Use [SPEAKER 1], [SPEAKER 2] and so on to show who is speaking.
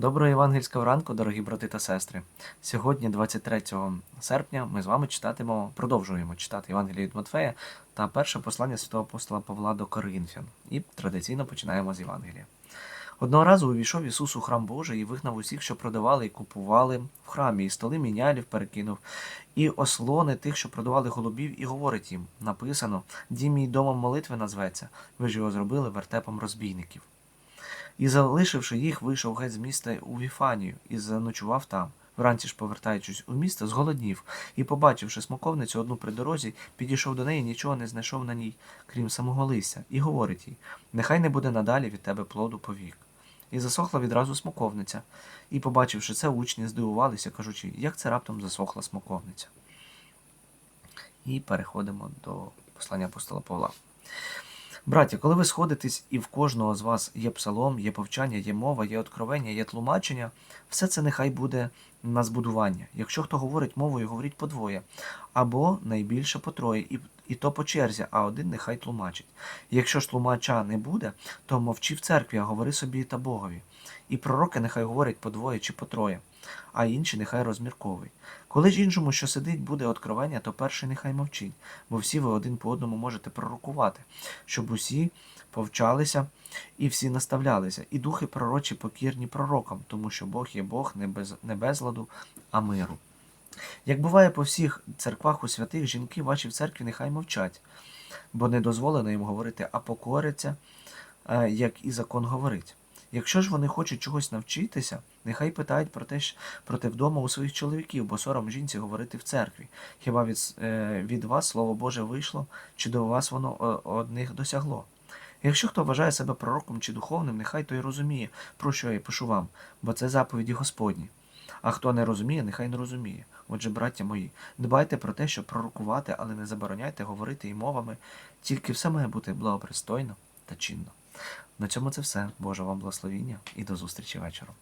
[SPEAKER 1] Доброго євангельського ранку, дорогі брати та сестри. Сьогодні, 23 серпня, ми з вами читатимемо, продовжуємо читати Євангеліє від Матфея та перше послання святого апостола Павла до Коринфян. І традиційно починаємо з Євангелія. Одного разу увійшов Ісус у храм Божий і вигнав усіх, що продавали і купували в храмі, і столи мінялів перекинув, і ослони тих, що продавали голубів, і говорить їм: написано: Дім мій домом молитви назветься, ви ж його зробили вертепом розбійників. І, залишивши їх, вийшов геть з міста у Віфанію і заночував там. Вранці ж, повертаючись у місто, зголоднів і, побачивши смоковницю одну при дорозі, підійшов до неї, нічого не знайшов на ній, крім самого листя, і говорить їй: Нехай не буде надалі від тебе плоду повік. І засохла відразу смоковниця. І, побачивши це, учні здивувалися, кажучи, як це раптом засохла смоковниця. І переходимо до послання апостола Павла. Браті, коли ви сходитесь, і в кожного з вас є псалом, є повчання, є мова, є откровення, є тлумачення, все це нехай буде на збудування. Якщо хто говорить мовою, говоріть подвоє, або найбільше по троє, і, і то по черзі, а один нехай тлумачить. Якщо ж тлумача не буде, то мовчи в церкві, а говори собі та Богові. І пророки нехай говорять по двоє чи по троє, а інші нехай розмірковують. Коли ж іншому, що сидить, буде откровення, то перший нехай мовчить, бо всі ви один по одному можете пророкувати, щоб усі повчалися і всі наставлялися, і духи пророчі покірні пророкам, тому що Бог є Бог не, без, не безладу, а миру. Як буває по всіх церквах у святих, жінки ваші в церкві нехай мовчать, бо не дозволено їм говорити, а покоряться, е, як і закон говорить. Якщо ж вони хочуть чогось навчитися, нехай питають про те, про те вдома у своїх чоловіків, бо сором жінці говорити в церкві. Хіба від, е, від вас слово Боже вийшло, чи до вас воно о- одних досягло? Якщо хто вважає себе пророком чи духовним, нехай той розуміє, про що я пишу вам, бо це заповіді Господні. А хто не розуміє, нехай не розуміє. Отже, браття мої, дбайте про те, щоб пророкувати, але не забороняйте говорити і мовами, тільки все має бути благопристойно та чинно. На цьому це все. Боже вам благословіння і до зустрічі вечором.